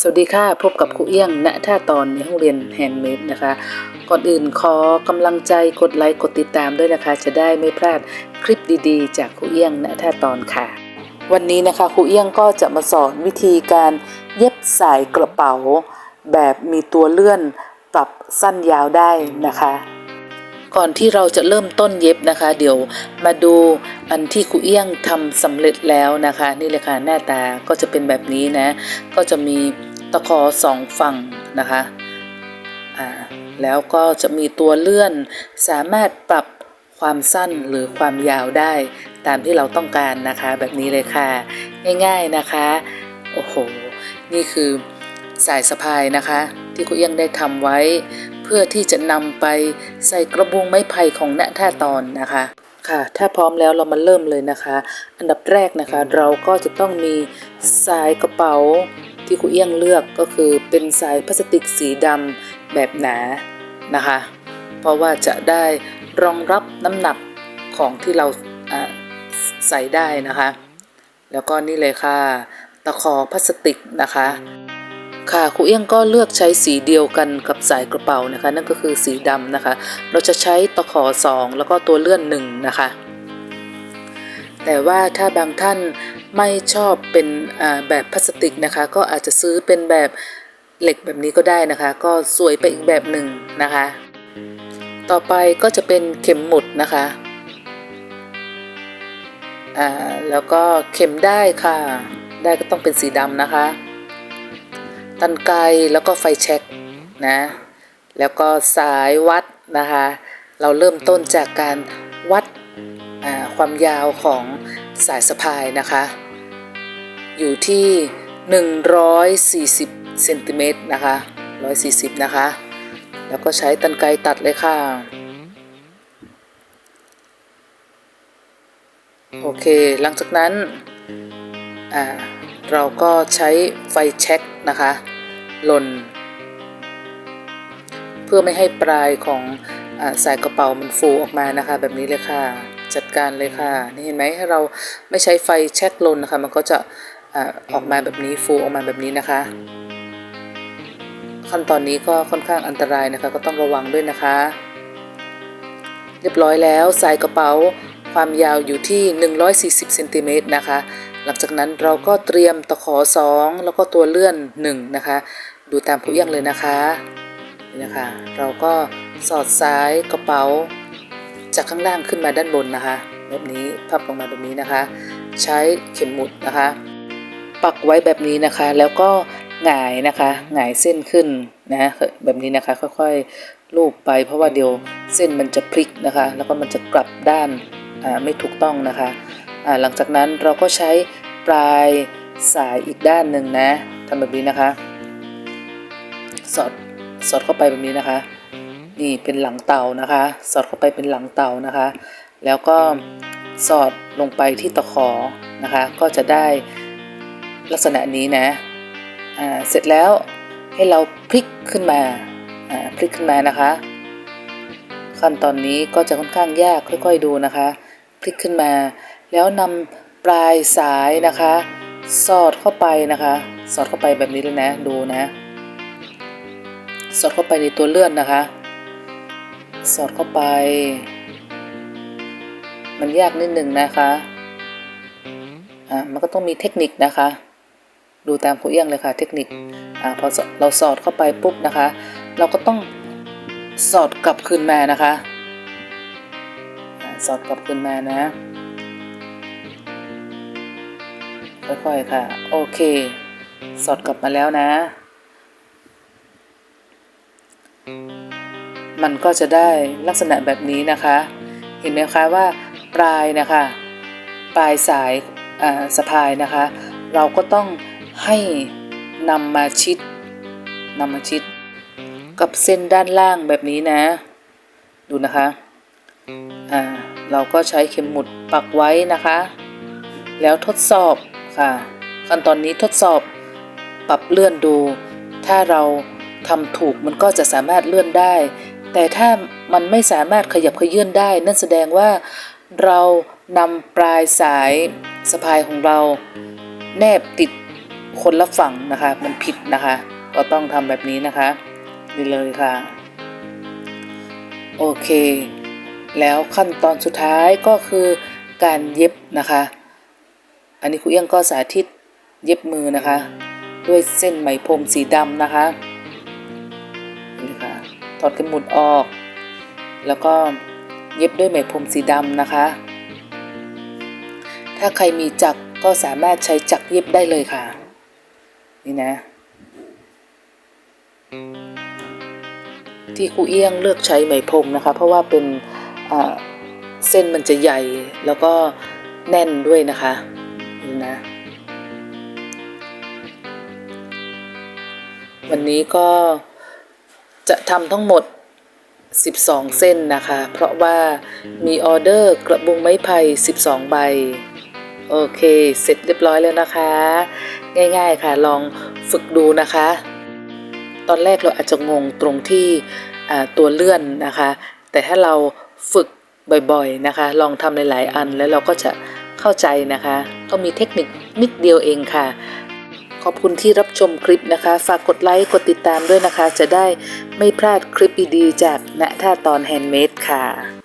สวัสดีค่ะ พบกับครูเอี้ยงณท่าตอนในห้องเรียนแฮนด์เมดนะคะ ก่อนอื่นขอกำลังใจกดไลค์กดติดตามด้วยนะคะ จะได้ไม่พลาดคลิปดีๆ จากครูเอี้ยงณท่าตอนค่ะ วันนี้นะคะครูเอี้ยงก็จะมาสอนวิธีการเย็บสายกระเป๋า แบบมีตัวเลื่อนปรับสั้นยาวได้นะคะ ก่อนที่เราจะเริ่มต้นเย็บนะคะ เดี๋ยวมาดูอันที่ครูเอี้ยงทำสำเร็จแล้วนะคะ นี่เลยค่ะหน้าตาก็จะเป็นแบบนี้นะ ก็จะมีตะขอสองฝั่งนะคะอ่าแล้วก็จะมีตัวเลื่อนสามารถปรับความสั้นหรือความยาวได้ ตามที่เราต้องการนะคะ แบบนี้เลยค่ะ ง่ายๆนะคะโอ้โหนี่คือสายสะพายนะคะ ที่ครูเอี้ยงได้ทำไว้ เพื่อที่จะนำไปใส่กระบุงไม้ไผ่ของณท่าตอนนะคะค่ะ ถ้าพร้อมแล้วเรามาเริ่มเลยนะคะ อันดับแรกนะคะ เราก็จะต้องมีสายกระเป๋าที่ครูเอี้ยงเลือกก็คือเป็นสายพลาสติกสีดำแบบหนานะคะ เพราะว่าจะได้รองรับน้ำหนักของที่เราอ่าใส่ได้นะคะ แล้วก็นี่เลยค่ะ ตะขอพลาสติกนะคะ ค่ะครูเอี้ยงก็เลือกใช้สีเดียวกันกับสายกระเป๋านะคะ นั่นก็คือสีดำนะคะ เราจะใช้ตะขอสองแล้วก็ตัวเลื่อนหนึ่งนะคะ แต่ว่าถ้าบางท่านไม่ชอบเป็นแบบพลาสติกนะคะ ก็อาจจะซื้อเป็นแบบเหล็กแบบนี้ก็ได้นะคะ ก็สวยไปอีกแบบหนึ่งนะคะ ต่อไปก็จะเป็นเข็มหมุดนะคะอ่าแล้วก็เข็มได้ค่ะ ได้ก็ต้องเป็นสีดำนะคะ ตันไกรแล้วก็ไฟแช็กนะ แล้วก็สายวัดนะคะ เราเริ่มต้นจากการวัดความยาวของสายสะพายนะคะ อยู่ที่ 140เซนติเมตรนะคะ 140 นะคะ แล้วก็ใช้ตันไกรตัดเลยค่ะ โอเค หลังจากนั้น เราก็ใช้ไฟแช็กนะคะ ลนเพื่อไม่ให้ปลายของอสายกระเป๋ามันฟูออกมานะคะ แบบนี้เลยค่ะ จัดการเลยค่ะ นี่เห็นไหมถ้าเราไม่ใช้ไฟแช็กลนนะคะ มันก็จะอออกมาแบบนี้ฟูออกมาแบบนี้นะคะ ขั้นตอนนี้ก็ค่อนข้างอันตรายนะคะ ก็ต้องระวังด้วยนะคะ เรียบร้อยแล้วสายกระเป๋าความยาวอยู่ที่ 140เซนติเมตรนะคะ หลังจากนั้นเราก็เตรียมตะขอ 2 แล้วก็ตัวเลื่อน 1 นะคะ ดูตามผู้เอียงเลยนะคะนี่นะคะ เราก็สอดซ้ายกระเป๋า จากข้างล่างขึ้นมาด้านบนนะคะ แบบนี้พับลงมาแบบนี้นะคะ ใช้เข็มหมุดนะคะ ปักไว้แบบนี้นะคะ แล้วก็หงายนะคะหงายเส้นขึ้นนะแบบนี้นะคะ ค่อยๆลูบไป เพราะว่าเดี๋ยวเส้นมันจะพลิกนะคะ แล้วก็มันจะกลับด้านอ่าไม่ถูกต้องนะคะ หลังจากนั้นเราก็ใช้ปลายสายอีกด้านหนึ่งนะทำแบบนี้นะคะ สอดสอดเข้าไปแบบนี้นะคะ นี่เป็นหลังเตานะคะ สอดเข้าไปเป็นหลังเตานะคะ แล้วก็สอดลงไปที่ตะขอนะคะ ก็จะได้ลักษณะนี้นะอ่าเสร็จแล้วให้เราพลิกขึ้นมาอ่าพลิกขึ้นมานะคะ ขั้นตอนนี้ก็จะค่อนข้างยากค่อย ๆดูนะคะ พลิกขึ้นมา แล้วนำปลายสายนะคะ สอดเข้าไปนะคะ สอดเข้าไปแบบนี้เลยนะดูนะ สอดเข้าไปในตัวเลื่อนนะคะ สอดเข้าไป มันยากนิดหนึ่งนะคะอ่ามันก็ต้องมีเทคนิคนะคะ ดูตามครูเอี้ยงเลยค่ะ เทคนิคอ่าพอเราสอดเข้าไปปุ๊บนะคะ เราก็ต้องสอดกลับคืนมานะคะ สอดกลับคืนมานะ ค่อยๆค่ะ โอเค สอดกลับมาแล้วนะ มันก็จะได้ลักษณะแบบนี้นะคะ เห็นไหมคะว่า ปลายนะคะ ปลายสายอ่าสะพายนะคะ เราก็ต้องให้นำมาชิดนำมาชิด กับเส้นด้านล่างแบบนี้นะ ดูนะคะ อ่า เราก็ใช้เข็มหมุดปักไว้นะคะ แล้วทดสอบ ค่ะ ขั้นตอนนี้ทดสอบปรับเลื่อนดู ถ้าเราทำถูกมันก็จะสามารถเลื่อนได้ แต่ถ้ามันไม่สามารถขยับขยื่นได้ นั่นแสดงว่าเรานำปลายสายสะพายของเรา แนบติดคนละฝั่งนะคะ มันผิดนะคะ ก็ต้องทำแบบนี้นะคะนี่เลยค่ะ โอเค แล้วขั้นตอนสุดท้ายก็คือการเย็บนะคะ อันนี้ครูเอี้ยงก็สาธิตเย็บมือนะคะ ด้วยเส้นไหมพรมสีดำนะคะนี่ค่ะถอดกันหมุดออก แล้วก็เย็บด้วยไหมพรมสีดำนะคะ ถ้าใครมีจักรก็สามารถใช้จักรเย็บได้เลยค่ะ นี่นะ ที่ครูเอี้ยงเลือกใช้ไหมพรมนะคะ เพราะว่าเป็นเส้นมันจะใหญ่แล้วก็แน่นด้วยนะคะ นี่นะ วันนี้ก็จะทำทั้งหมด 12 เส้นนะคะ เพราะว่ามีออเดอร์กระบุงไม้ไผ่ 12 ใบ โอเค เสร็จเรียบร้อยแล้วนะคะ ง่ายๆค่ะ ลองฝึกดูนะคะ ตอนแรกเราอาจจะงงตรงที่ตัวเลื่อนนะคะ แต่ถ้าเราฝึกบ่อยๆนะคะ ลองทำหลายๆอันแล้วเราก็จะเข้าใจนะคะ ก็มีเทคนิคนิดเดียวเองค่ะ ขอบคุณที่รับชมคลิปนะคะ ฝากกดไลค์ กดติดตามด้วยนะคะ จะได้ไม่พลาดคลิปดีๆจากณท่าตอนแฮนด์เมดค่ะ